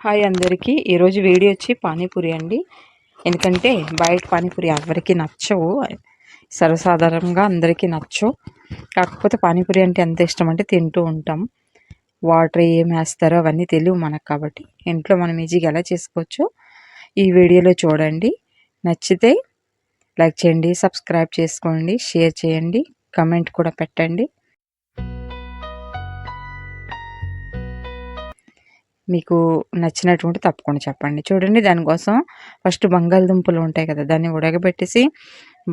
Hi అందరికీ. ఈరోజు video వచ్చి పానీపూరి అండి. ఎందుకంటే బయట పానీపూరి ఎవరికి నచ్చవు. సర్వసాధారణంగా అందరికీ నచ్చవు. కాకపోతే పానీపూరి అంటే ఎంత ఇష్టం అంటే తింటూ ఉంటాం. వాటర్ ఏం వేస్తారో అవన్నీ తెలియవు మనకు కాబట్టి. ఇంట్లో మనం ఈజీగా ఎలా చేసుకోవచ్చు ఈ వీడియోలో చూడండి. నచ్చితే లైక్ చేయండి సబ్స్క్రైబ్ చేసుకోండి షేర్ చేయండి కమెంట్ కూడా పెట్టండి. మీకు నచ్చినటువంటి తప్పకుండా చెప్పండి. చూడండి దానికోసం ఫస్ట్ బంగాళదుంపలు ఉంటాయి కదా దాన్ని ఉడకబెట్టేసి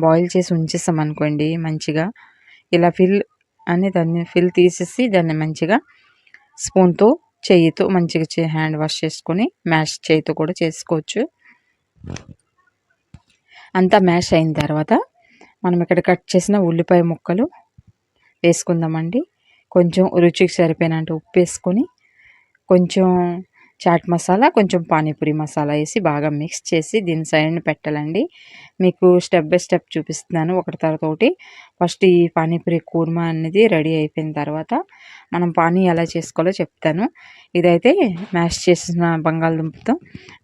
బాయిల్ చేసి ఉంచేస్తాం అనుకోండి మంచిగా. ఇలా ఫిల్ అని దాన్ని ఫిల్ తీసేసి దాన్ని మంచిగా స్పూన్తో చెయ్యితో మంచిగా హ్యాండ్ వాష్ చేసుకొని మ్యాష్ చేయితో కూడా చేసుకోవచ్చు. అంతా మ్యాష్ అయిన తర్వాత మనం ఇక్కడ కట్ చేసిన ఉల్లిపాయ ముక్కలు వేసుకుందామండి. కొంచెం రుచికి సరిపోయినంత ఉప్పు వేసుకొని కొంచెం చాట్ మసాలా కొంచెం పానీపూరి మసాలా వేసి బాగా మిక్స్ చేసి దీని సైడ్ని పెట్టాలండి. మీకు స్టెప్ బై స్టెప్ చూపిస్తున్నాను ఒకటి తర్వాత ఒకటి. ఫస్ట్ ఈ పానీపూరి కూర్మా అనేది రెడీ అయిపోయిన తర్వాత మనం పానీ ఎలా చేసుకోవాలో చెప్తాను. ఇదైతే మ్యాష్ చేసిన బంగాళదుంపతో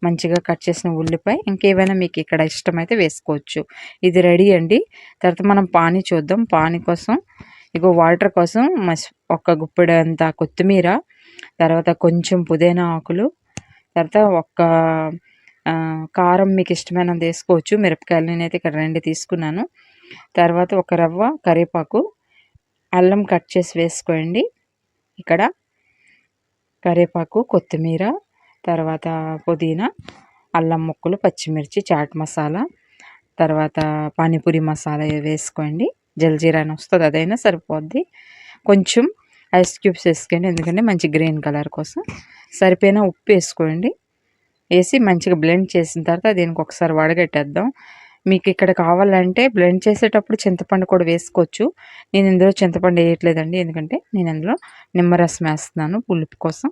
మంచిగా కట్ చేసిన ఉల్లిపాయ ఇంకేమైనా మీకు ఇక్కడ ఇష్టమైతే వేసుకోవచ్చు. ఇది రెడీ అండి. తర్వాత మనం పానీ చూద్దాం. పానీ కోసం ఇగో వాటర్ కోసం మస్ ఒక గుప్పెడంత కొత్తిమీర తర్వాత కొంచెం పుదీనా ఆకులు తర్వాత ఒక్క కారం మీకు ఇష్టమైనంత వేసుకోవచ్చు మిరపకాయలు నేనైతే ఇక్కడ రెండు తీసుకున్నాను. తర్వాత ఒక రవ్వ కరివేపాకు అల్లం కట్ చేసి వేసుకోండి. ఇక్కడ కరివేపాకు కొత్తిమీర తర్వాత పుదీనా అల్లం ముక్కలు పచ్చిమిర్చి చాట్ మసాలా తర్వాత పానీపూరి మసాలా వేసుకోండి. జల్జీరా అని వస్తుంది అదైనా సరిపోద్ది. కొంచెం ఐస్ క్యూబ్స్ వేసుకోండి ఎందుకంటే మంచి గ్రీన్ కలర్ కోసం. సరిపోయిన ఉప్పు వేసుకోండి. వేసి మంచిగా బ్లెండ్ చేసిన తర్వాత దీనికి ఒకసారి వడగట్టేద్దాం. మీకు ఇక్కడ కావాలంటే బ్లెండ్ చేసేటప్పుడు చింతపండు కూడా వేసుకోవచ్చు. నేను ఇందులో చింతపండు వేయట్లేదండి. ఎందుకంటే నేను ఇందులో నిమ్మరసం వేస్తున్నాను పులుపు కోసం.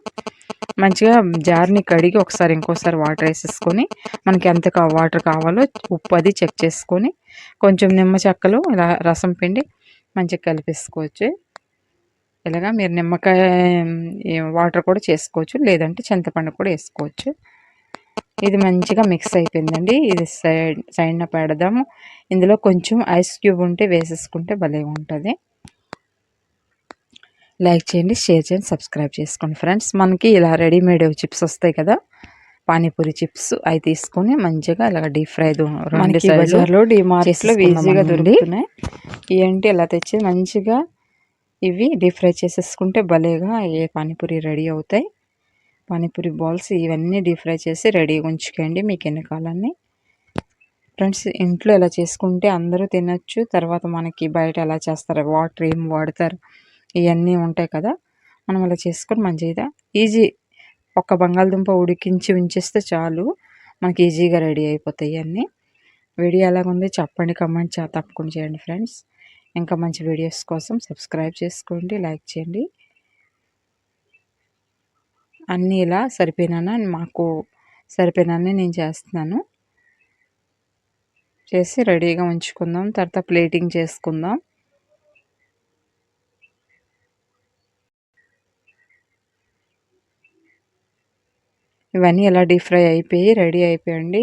మంచిగా జార్ని కడిగి ఒకసారి ఇంకోసారి వాటర్ వేసేసుకొని మనకి ఎంత వాటర్ కావాలో ఉప్పు అది చెక్ చేసుకొని కొంచెం నిమ్మ చెక్కలు ఇలా రసం పిండి మంచిగా కలిపేసుకోవచ్చు. ఇలాగా మీరు నిమ్మకాయ వాటర్ కూడా చేసుకోవచ్చు. లేదంటే చింతపండు కూడా వేసుకోవచ్చు. ఇది మంచిగా మిక్స్ అయిపోయిందండి. ఇది సైడ్ సైడ్న పెడదాము. ఇందులో కొంచెం ఐస్ క్యూబ్ ఉంటే వేసేసుకుంటే భలే ఉంటుంది. లైక్ చేయండి షేర్ చేయండి సబ్స్క్రైబ్ చేసుకోండి ఫ్రెండ్స్ మనకి ఇలా రెడీమేడ్ చిప్స్ వస్తాయి కదా. పానీపూరి చిప్స్ అవి తీసుకొని మంచిగా ఇలాగ డీప్ ఫ్రై బజార్లో డీమార్ట్స్లో ఈజీగా దొరుకుతున్నాయి. ఏంటి ఇలా తెచ్చి మంచిగా ఇవి డీప్ ఫ్రై చేసేసుకుంటే భలేగా ఏ పానీపూరి రెడీ అవుతాయి. పానీపూరి బాల్స్ ఇవన్నీ డీప్ ఫ్రై చేసి రెడీగా ఉంచుకోండి మీకు ఎన్ని ఫ్రెండ్స్ ఇంట్లో ఎలా చేసుకుంటే అందరూ తినచ్చు తర్వాత మనకి బయట ఎలా చేస్తారు వాటర్ ఏం వాడతారు ఇవన్నీ ఉంటాయి కదా. మనం అలా చేసుకొని మంచిగా ఈజీ. ఒక్క బంగాళదుంప ఉడికించి ఉంచేస్తే చాలు. మనకి ఈజీగా రెడీ అయిపోతాయి అన్నీ వీడియో ఎలాగుంది చెప్పండి కమెంట్ తప్పకుండా చేయండి ఫ్రెండ్స్. ఇంకా మంచి వీడియోస్ కోసం సబ్స్క్రైబ్ చేసుకోండి లైక్ చేయండి. అన్నీ ఇలా సరిపోయినా మాకు సరిపోయినన్ని నేను చేస్తున్నాను. చేసి రెడీగా ఉంచుకుందాం. తర్వాత ప్లేటింగ్ చేసుకుందాం. ఇవన్నీ ఎలా డీప్ ఫ్రై అయిపోయి రెడీ అయిపోయండి.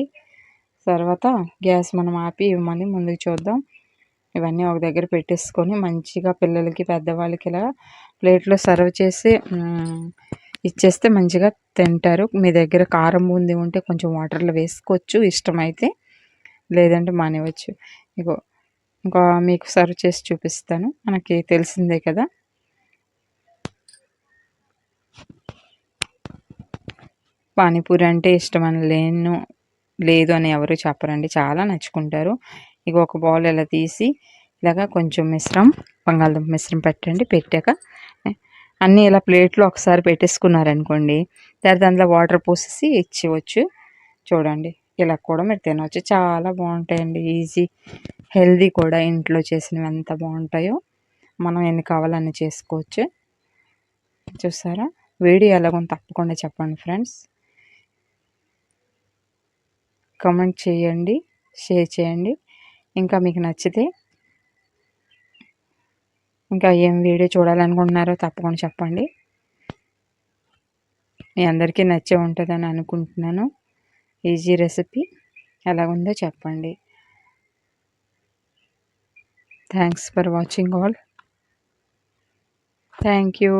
తర్వాత గ్యాస్ మనం ఆపి ఇవ్వమని ముందుకు చూద్దాం. ఇవన్నీ ఒక దగ్గర పెట్టేసుకొని మంచిగా పిల్లలకి పెద్దవాళ్ళకి ఇలా ప్లేట్లో సర్వ్ చేసి ఇచ్చేస్తే మంచిగా తింటారు. మీ దగ్గర కారం బూంది ఉంటే కొంచెం వాటర్లో వేసుకోవచ్చు. ఇష్టమైతే లేదంటే మానేవచ్చు ఇగో ఇంకా మీకు సర్వ్ చేసి చూపిస్తాను. మనకి తెలిసిందే కదా. పానీపూరి అంటే ఇష్టమని లేను లేదు అని ఎవరు చెప్పరండి. చాలా నచ్చుకుంటారు. ఇక ఒక బౌల్ ఇలా తీసి ఇలాగా కొంచెం మిశ్రం బంగాళదుంప మిశ్రం పెట్టండి. పెట్టాక అన్నీ ఇలా ప్లేట్లో ఒకసారి పెట్టేసుకున్నారనుకోండి తర్వాత అందులో వాటర్ పోసేసి ఇచ్చేవచ్చు చూడండి ఇలా కూడా మీరు తినవచ్చు చాలా బాగుంటాయండి. ఈజీ హెల్దీ కూడా ఇంట్లో చేసినవి ఎంత బాగుంటాయో మనం ఎన్ని కావాలన్నీ చేసుకోవచ్చు. చూసారా? వీడియో ఎలాగో తప్పకుండా చెప్పండి ఫ్రెండ్స్. కమెంట్ చేయండి షేర్ చేయండి. ఇంకా మీకు నచ్చితే ఇంకా ఏం వీడియో చూడాలనుకుంటున్నారో తప్పకుండా చెప్పండి. మీ అందరికీ నచ్చే ఉంటుందని అనుకుంటున్నాను. ఈజీ రెసిపీ ఎలా ఉందో చెప్పండి. Thanks for watching all thank you